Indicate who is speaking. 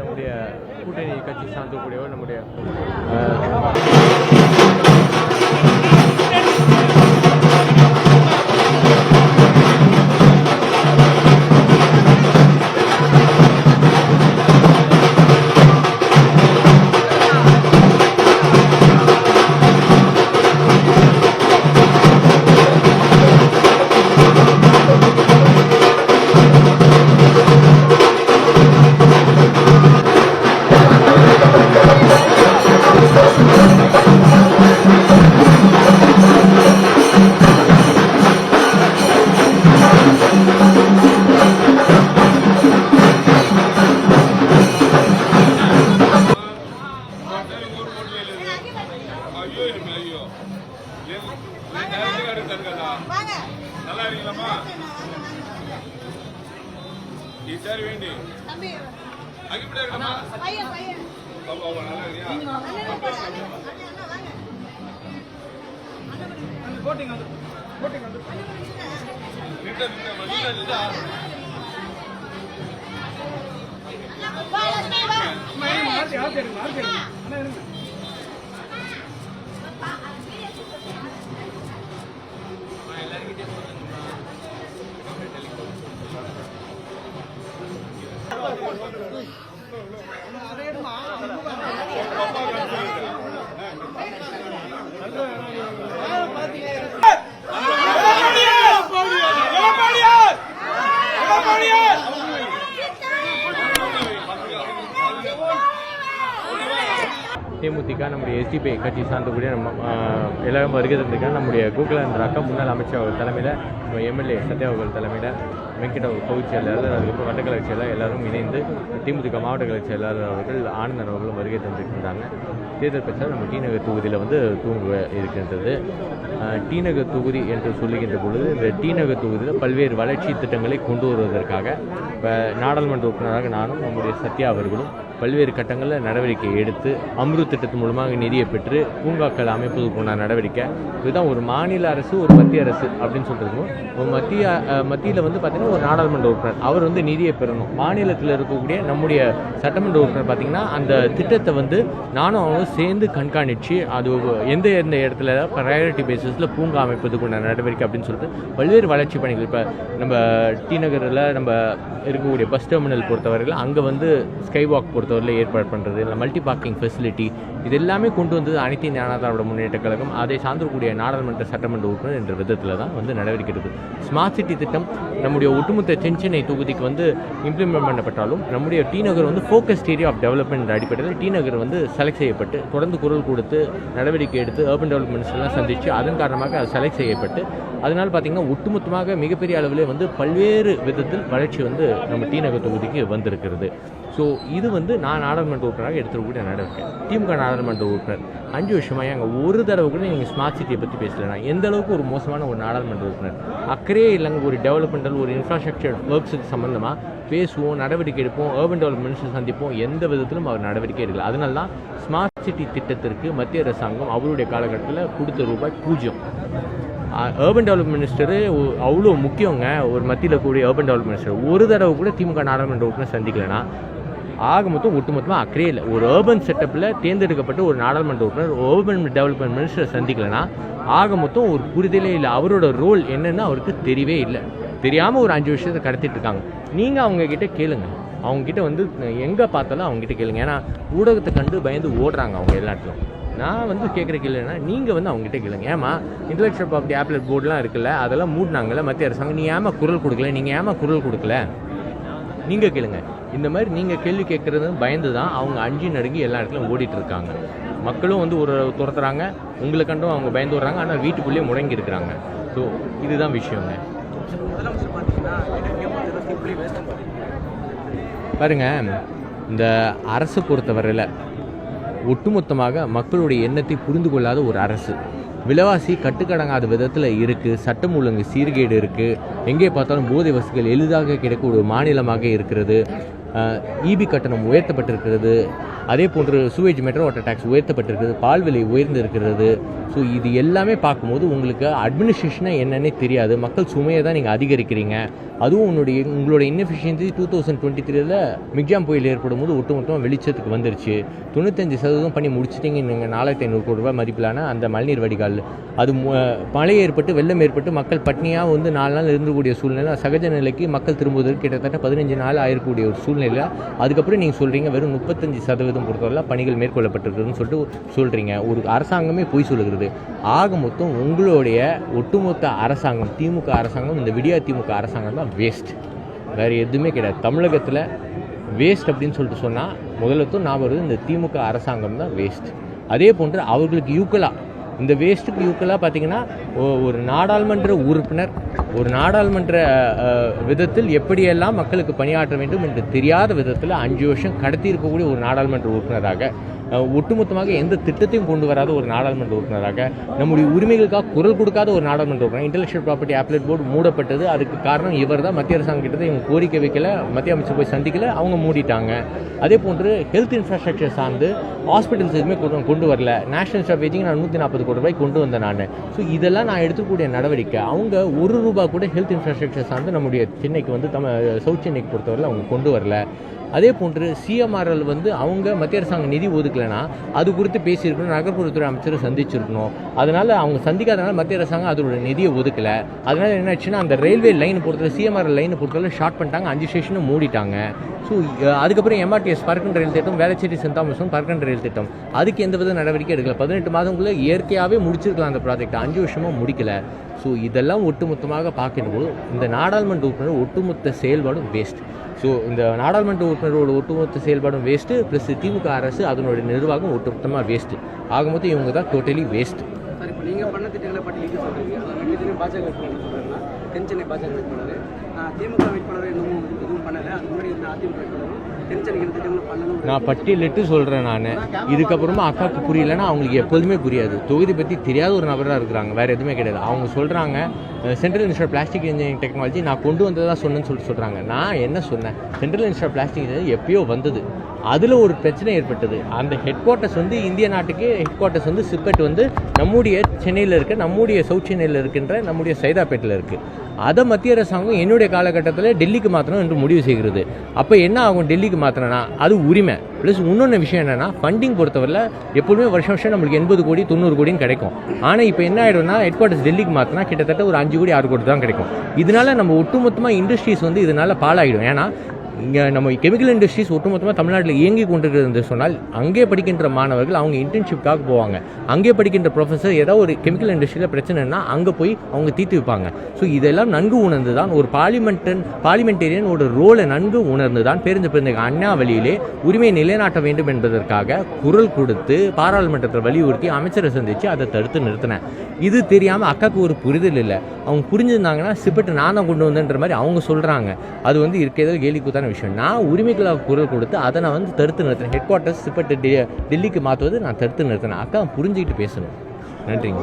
Speaker 1: நம்முடைய கூட்டணி கட்சி சார்ந்தக்கூடியவர் நம்முடைய நல்லா
Speaker 2: இருக்கீங்களா நீ சேர் வேண்டி. அகிப்படியா இருக்கமா பாப்பா அவங்க நல்லா இருக்கியா? போட்டிங் வந்து போட்டிங் வந்து. நிட்டா நிட்டா அண்ணா இருங்க.
Speaker 1: தேமுதிக நம்முடைய எஸ்டிபி கட்சி சார்ந்தக்கூடிய நம்ம எல்லாரும் வருகை தந்திருக்காங்க நம்முடைய கோகுலேந்திர அக்கா முன்னாள் அமைச்சர் அவர்கள் தலைமையில் நம்ம எம்எல்ஏ சத்யா அவர்கள் தலைமையில் வெங்கட பகுதி செயலாளர் அதுக்கப்புறம் வட்டக்கலை செயலாளர் எல்லாரும் இணைந்து திமுக மாவட்ட கலை செயலாளர் அவர்கள் ஆனந்தன் அவர்களும் வருகை தந்திருக்கின்றாங்க. தேர்தல் பிரச்சாரம் நம்ம டிநகர் தொகுதியில் வந்து தூங்க இருக்கின்றது. டிநகர் தொகுதி என்று சொல்லுகின்ற பொழுது இந்த டிநகர் தொகுதியில் பல்வேறு வளர்ச்சி திட்டங்களை கொண்டு வருவதற்காக இப்போ நாடாளுமன்ற உறுப்பினராக நானும் நம்முடைய சத்யா அவர்களும் பல்வேறு கட்டங்களில் நடவடிக்கை எடுத்து அம்ருத் திட்டத்தின் மூலமாக நிதியை பெற்று பூங்காக்கள் அமைப்பதற்குண்டான நடவடிக்கை. இதுதான் ஒரு மாநில அரசு ஒரு மத்திய அரசு அப்படின்னு சொல்லிருக்கோம் ஒரு மத்திய மத்தியில் வந்து பார்த்திங்கன்னா ஒரு நாடாளுமன்ற உறுப்பினர். அவர் வந்து நிதியை பெறணும். மாநிலத்தில் இருக்கக்கூடிய நம்முடைய சட்டமன்ற உறுப்பினர் பார்த்திங்கன்னா அந்த திட்டத்தை வந்து நானும் அவங்களும் சேர்ந்து கண்காணித்து அது எந்த எந்த இடத்துல ப்ரையாரிட்டி பேசிஸில் பூங்கா அமைப்பதற்குண்டான நடவடிக்கை அப்படின்னு சொல்லிட்டு பல்வேறு வளர்ச்சி பணிகள். இப்போ நம்ம டி நகரில் நம்ம இருக்கக்கூடிய பஸ் டெர்மினல் பொறுத்தவரையில் அங்கே வந்து ஸ்கை வாக் பொறுத்தவரையில் ஏற்பாடு பண்ணுறது இல்லை மல்டி பார்க்கிங் ஃபெசிலிட்டி இது எல்லாமே கொண்டு வந்தது அனைத்து இந்திய திராவிட முன்னேற்ற கழகம் அதை சார்ந்திருக்கக்கூடிய நாடாளுமன்ற சட்டமன்ற உறுப்பினர் என்ற விதத்தில் தான் வந்து நடவடிக்கை எடுக்குது. ஸ்மார்ட் சிட்டி திட்டம் நம்முடைய ஒட்டுமொத்த தென்சென்னை தொகுதிக்கு வந்து இம்ப்ளிமெண்ட் பண்ணப்பட்டாலும் நம்முடைய டி நகர் வந்து ஃபோக்கஸ்ட் ஏரியா ஆஃப் டெவலப்மெண்ட் அடிப்படையில் டி நகர் வந்து செலக்ட் செய்யப்பட்டு தொடர்ந்து குரல் கொடுத்து நடவடிக்கை எடுத்து அர்பன் டெவலப்மெண்ட்ஸ் எல்லாம் சந்தித்து அதன் காரணமாக அது செலக்ட் செய்யப்பட்டு அதனால் பார்த்தீங்கன்னா ஒட்டுமொத்தமாக மிகப்பெரிய அளவிலே வந்து பல்வேறு விதத்தில் வளர்ச்சி வந்து நம்ம டி நகர் தொகுதிக்கு வந்திருக்கிறது. ஸோ இது வந்து நான் நாடாளுமன்ற உறுப்பினராக எடுத்துக்கூடிய நடவடிக்கை. திமுக நாடாளுமன்ற உறுப்பினர். அஞ்சு வருஷமாக அங்கே ஒரு தடவை கூட நீங்கள் ஸ்மார்ட் சிட்டியை பற்றி பேசலைனா எந்த அளவுக்கு ஒரு மோசமான ஒரு நாடாளுமன்ற உறுப்பினர்? அக்கறையே இல்லைங்க ஒரு டெவலப்மெண்டல் ஒரு இன்ஃப்ராஸ்ட்ரக்சர் ஒர்க்ஸுக்கு சம்மந்தமாக பேசுவோம் நடவடிக்கை எடுப்போம் அர்பன் டெவலப்மெண்ட்ஸ் சந்திப்போம் எந்த விதத்திலும் அவர் நடவடிக்கை எடுக்கல. அதனால தான் ஸ்மார்ட் சிட்டி திட்டத்திற்கு மத்திய அரசாங்கம் அவருடைய காலகட்டத்தில் கொடுத்த ரூபாய் பூஜ்ஜியம். அர்பன் டெவலப்மெண்ட் மினிஸ்டரு அவ்வளோ முக்கியங்க ஒரு மத்தியில் கூடிய அர்பன் டெவலப்மெண்ட் மினிஸ்டர் ஒரு தடவை கூட திமுக நாடாளுமன்ற உறுப்பினர் சந்திக்கலைன்னா ஆக மொத்தம் ஒட்டுமொத்தமாக அக்கறையே இல்லை. ஒரு அர்பன் செட்டப்பில் தேர்ந்தெடுக்கப்பட்ட ஒரு நாடாளுமன்ற உறுப்பினர் ஏர்பன் டெவலப்மெண்ட் மினிஸ்டரை சந்திக்கலைன்னா ஆக மொத்தம் ஒரு புரிதலே இல்லை. அவரோட ரோல் என்னன்னு அவருக்கு தெரியவே இல்லை. தெரியாமல் ஒரு அஞ்சு வருஷத்தை கடத்திட்டு இருக்காங்க. நீங்கள் அவங்கக்கிட்ட கேளுங்க. அவங்கக்கிட்ட வந்து எங்கே பார்த்தாலும் அவங்ககிட்ட கேளுங்க. ஏன்னா ஊடகத்தை கண்டு பயந்து ஓடுறாங்க அவங்க எல்லாத்திலும் நான் வந்து கேட்குற கேள்வினா நீங்கள் வந்து அவங்ககிட்ட கேளுங்க. ஏமா இன்டலெக்சுவல் ப்ராப்பர்ட்டி ஆப்லெட் போர்டுலாம் இருக்குல்ல அதெல்லாம் மூடினாங்கல்ல மத்திய அரசாங்கம். நீ ஏமா குரல் கொடுக்கல? நீங்கள் ஏமா குரல் கொடுக்கல? நீங்கள் கேளுங்க. இந்த மாதிரி நீங்கள் கேள்வி கேட்குறது பயந்து தான் அவங்க அஞ்சு நடுங்கி எல்லா இடத்துலையும் ஓடிட்டு இருக்காங்க மக்களும் வந்து ஒரு துரத்துறாங்க. உங்களை கண்டும் அவங்க பயந்து வர்றாங்க ஆனால் வீட்டுக்குள்ளேயே முடங்கி இருக்கிறாங்க. ஸோ இதுதான் விஷயங்க.
Speaker 3: பார்த்தீங்கன்னா
Speaker 1: பாருங்க இந்த அரசு பொறுத்தவரையில் ஒட்டுமொத்தமாக மக்களுடைய எண்ணத்தை புரிந்து கொள்ளாத ஒரு அரசு. விலைவாசி கட்டுக்கடங்காத விதத்தில் இருக்குது சட்டம் ஒழுங்கு சீர்கேடு இருக்குது எங்கே பார்த்தாலும் போதை வசதிகள் எளிதாக கிடைக்க மாநிலமாக இருக்கிறது. இபி கட்டணம் உயர்த்தப்பட்டிருக்கிறது. அதே போன்று சூவேஜ் மெட்ரோ வாட்டர் டேக்ஸ் உயர்த்தப்பட்டிருக்கிறது. பால் விலை உயர்ந்திருக்கிறது. ஸோ இது எல்லாமே பார்க்கும்போது உங்களுக்கு அட்மினிஸ்ட்ரேஷனாக என்னன்னே தெரியாது. மக்கள் சுமையை தான் நீங்கள் அதிகரிக்கிறீங்க. அதுவும் உன்னுடைய உங்களோட இன்எஃபிஷியன்சி டூ தௌசண்ட் டுவெண்ட்டி த்ரீல மிக்ஜாம் புயல் ஏற்படும் போது ஒட்டுமொத்தமாக வெளிச்சத்துக்கு வந்துருச்சு. தொண்ணூத்தஞ்சு சதவீதம் பண்ணி முடிச்சிட்டிங்க நீங்கள் நாலாயிரத்தி ஐநூறு கோடி ரூபாய் மதிப்பிலான அந்த மழைநீர் வடிகால். அது மழை ஏற்பட்டு வெள்ளம் ஏற்பட்டு மக்கள் பட்னியாக வந்து நாலு நாள் இருந்தக்கூடிய சூழ்நிலை சகஜ நிலைக்கு மக்கள் திரும்புவதற்கு கிட்டத்தட்ட பதினஞ்சு நாள் ஆயிருக்கக்கூடிய ஒரு சூழ்நிலை. அதுக்கப்புறம் நீங்கள் சொல்கிறீங்க வெறும் முப்பத்தஞ்சு சதவீதம் பொறுத்தவரை பணிகள் மேற்கொள்ளப்பட்டிருக்குதுன்னு சொல்லிட்டு சொல்கிறீங்க ஒரு அரசாங்கமே பொய் சொல்லுகிறது. ஆக மொத்தம் உங்களுடைய ஒட்டுமொத்த அரசாங்கம் திமுக அரசாங்கம் இந்த விடியா திமுக அரசாங்கம் தான் வேஸ்ட் வேறு எதுவுமே கிடையாது. தமிழகத்தில் வேஸ்ட் அப்படின்னு சொல்லிட்டு சொன்னால் முதலத்தும் நான் வருது இந்த திமுக அரசாங்கம் தான் வேஸ்ட் அதே போன்று அவர்களுக்கு யூக்கலாக இந்த வேஸ்ட்டுக்கு யூக்கலாக பார்த்தீங்கன்னா ஒரு நாடாளுமன்ற உறுப்பினர் ஒரு நாடாளுமன்ற விதத்தில் எப்படியெல்லாம் மக்களுக்கு பணியாற்ற வேண்டும் என்று தெரியாத விதத்தில் அஞ்சு வருஷம் கடத்தி இருக்கக்கூடிய ஒரு நாடாளுமன்ற உறுப்பினராக ஒட்டுமொத்தமாக எந்த திட்டத்தையும் கொண்டு வராத ஒரு நாடாளுமன்ற உறுப்பினராக நம்முடைய உரிமைகளுக்காக குரல் கொடுக்காத ஒரு நாடாளுமன்ற உறுப்பினர் இன்டெலெக்சுவல் ப்ராப்பர்ட்டி ஆப்லேட் போர்டு மூடப்பட்டது. அதுக்கு காரணம் இவர் தான் மத்திய அரசாங்கம் கிட்ட இவங்க கோரிக்கை வைக்கல மத்திய அமைச்சர் போய் சந்திக்கல அவங்க மூடிட்டாங்க. அதே போன்று ஹெல்த் இன்ஃப்ராஸ்ட்ரக்சர் சார்ந்து ஹாஸ்பிட்டல்ஸ் எதுவுமே கொண்டு கொண்டு வரல. நேஷனல் ஸ்டாஃபேஜிங் நான் நூற்றி நாற்பது கோடி ரூபாய் கொண்டு வந்தேன் நான். ஸோ இதெல்லாம் நான் எடுத்துக்கூடிய நடவடிக்கை. அவங்க ஒரு ரூபா கூட ஹெல்த் இன்ஃப்ராஸ்ட்ரக்சர் சார்ந்து நம்முடைய சென்னைக்கு வந்து தம சவுத் சென்னைக்கு பொறுத்தவரை அவங்க கொண்டு வரல. அதே போன்று சிஎம்ஆர்எல் வந்து அவங்க மத்திய அரசாங்க நிதி எடுக்கலைன்னா அது குறித்து பேசியிருக்கணும் நகர்ப்புறத்துறை அமைச்சரை சந்திச்சிருக்கணும். அதனால அவங்க சந்திக்காதனால மத்திய அரசாங்கம் அதோட நிதியை ஒதுக்கல. அதனால என்னாச்சுன்னா அந்த ரயில்வே லைன் பொறுத்தவரை சிஎம்ஆர் லைனை பொறுத்தவரை ஷார்ட் பண்ணிட்டாங்க அஞ்சு ஸ்டேஷனும் மூடிட்டாங்க. ஸோ அதுக்கப்புறம் எம்ஆர்டிஎஸ் பறக்கன் ரயில் திட்டம் வேளச்சேரி சென்ட் தாமஸும் பறக்கன் ரயில் திட்டம். அதுக்கு எந்த வித நடவடிக்கை எடுக்கல. பதினெட்டு மாதங்களுக்குள்ள இயற்கையாகவே முடிச்சிருக்கலாம் அந்த ப்ராஜெக்ட் அஞ்சு வருஷமாக முடிக்கல. ஸோ இதெல்லாம் ஒட்டுமொத்தமாக பார்க்கும்போது இந்த நாடாளுமன்ற உறுப்பினர் ஒட்டுமொத்த செயல்பாடும் வேஸ்ட் ஸோ இந்த நாடாளுமன்ற உறுப்பினரோட ஒட்டுமொத்த செயல்பாடும் வேஸ்ட்டு ப்ளஸ் திமுக அரசு அதனுடைய நிர்வாகம் ஒட்டுமொத்தமாக வேஸ்ட்டு ஆகும்போது இவங்க தான் டோட்டலி
Speaker 3: வேஸ்ட்டு நீங்கள் பண்ண திட்டங்களை பட்டியலிட்டு சொல்கிறீங்க அதில் ரெண்டு தினம் பாஜக வேட்பாளர் சொல்கிறாங்கன்னா தென் சென்னை பாஜக வேட்பாளர். திமுக வேட்பாளர் இன்னமும் எதுவும் பண்ணலை. அது முன்னாடி இருந்த அதிமுக வேட்பாளரும்
Speaker 1: நான் பட்டியலிட்டு சொல்கிறேன் நான். இதுக்கப்புறமா அக்காவுக்கு புரியலன்னா அவங்களுக்கு எப்போதுமே புரியாது. தொகுதி பற்றி தெரியாத ஒரு நபராக இருக்கிறாங்க. வேறு எதுவுமே கிடையாது. அவங்க சொல்கிறாங்க central institute plastic engineering technology நான் கொண்டு வந்ததா சொன்னேன்னு சொல்லிட்டு சொல்கிறாங்க நான் என்ன சொன்னேன்? சென்ட்ரல் இன்ஸ்டியூட் பிளாஸ்டிக் எப்பயோ வந்தது. அதில் ஒரு பிரச்சனை ஏற்பட்டது. அந்த ஹெட் குவார்ட்டர்ஸ் வந்து இந்திய நாட்டுக்கு ஹெட் குவார்ட்டர்ஸ் வந்து சிப்பெட் வந்து நம்முடைய சென்னையில் இருக்க நம்முடைய சவுத் சென்னையில் இருக்கின்ற நம்முடைய சைதாப்பேட்டில் இருக்குது அதை மத்திய அரசாங்கம் என்னுடைய காலகட்டத்தில் டெல்லிக்கு மாற்றணும் என்று முடிவு செய்கிறது. அப்போ என்ன ஆகும் டெல்லிக்கு மாற்றினா அது உரிமை. ப்ளஸ் இன்னொன்று விஷயம் என்னென்னா ஃபண்டிங் பொறுத்தவரையில் எப்பொழுதுமே வருஷம் வருஷம் நம்மளுக்கு எண்பது கோடி தொண்ணூறு கோடின்னு கிடைக்கும். ஆனால் இப்போ என்ன ஆகிடும்னா ஹெட் குவார்ட்டர்ஸ் டெல்லிக்கு மாற்றினா கிட்டத்தட்ட ஒரு அஞ்சு கோடி ஆறு கோடி தான் கிடைக்கும். இதனால நம்ம ஒட்டுமொத்தமாக இண்டஸ்ட்ரீஸ் வந்து இதனால பாலாகிடும் ஏன்னா இங்கே நம்ம கெமிக்கல் இண்டஸ்ட்ரீஸ் ஒட்டுமொத்தமாக தமிழ்நாட்டில் இயங்கி கொண்டிருக்கிறது என்று சொன்னால் அங்கே படிக்கின்ற மாணவர்கள் அவங்க இன்டர்ன்ஷிப்காக போவாங்க. அங்கே படிக்கின்ற ப்ரொஃபஸர் ஏதோ ஒரு கெமிக்கல் இண்டஸ்ட்ரியில் பிரச்சனைனா அங்கே போய் அவங்க தீர்த்து வைப்பாங்க. ஸோ இதெல்லாம் நன்கு உணர்ந்து தான் ஒரு பார்லிமெண்டன் பார்லிமெண்டேரியனோட ரோலை நன்கு உணர்ந்து தான் பேருந்து பிறந்த அண்ணா வழியிலே உரிமையை நிலைநாட்ட வேண்டும் என்பதற்காக குரல் கொடுத்து பாராளுமன்றத்தில் வலியுறுத்தி அமைச்சரை சந்தித்து அதை தடுத்து நிறுத்தினேன் இது தெரியாமல் அக்காவுக்கு ஒரு புரிதல் இல்லை. அவங்க புரிஞ்சிருந்தாங்கன்னா சிப்பட்டு நான் தான் கொண்டு வந்தேன்ற மாதிரி அவங்க சொல்கிறாங்க அது வந்து இருக்கிறதில் கேலி கூத்தான விஷயம். நான் உரிமைகளாக குரல் கொடுத்து அதை நான் வந்து தடுத்து நிறுத்தினேன். ஹெட் குவார்ட்டர்ஸ் இப்போ டெல்லிக்கு மாற்றுவது நான் தடுத்து நிறுத்தினேன். அக்கா புரிஞ்சுக்கிட்டு பேசணும். நன்றிங்க.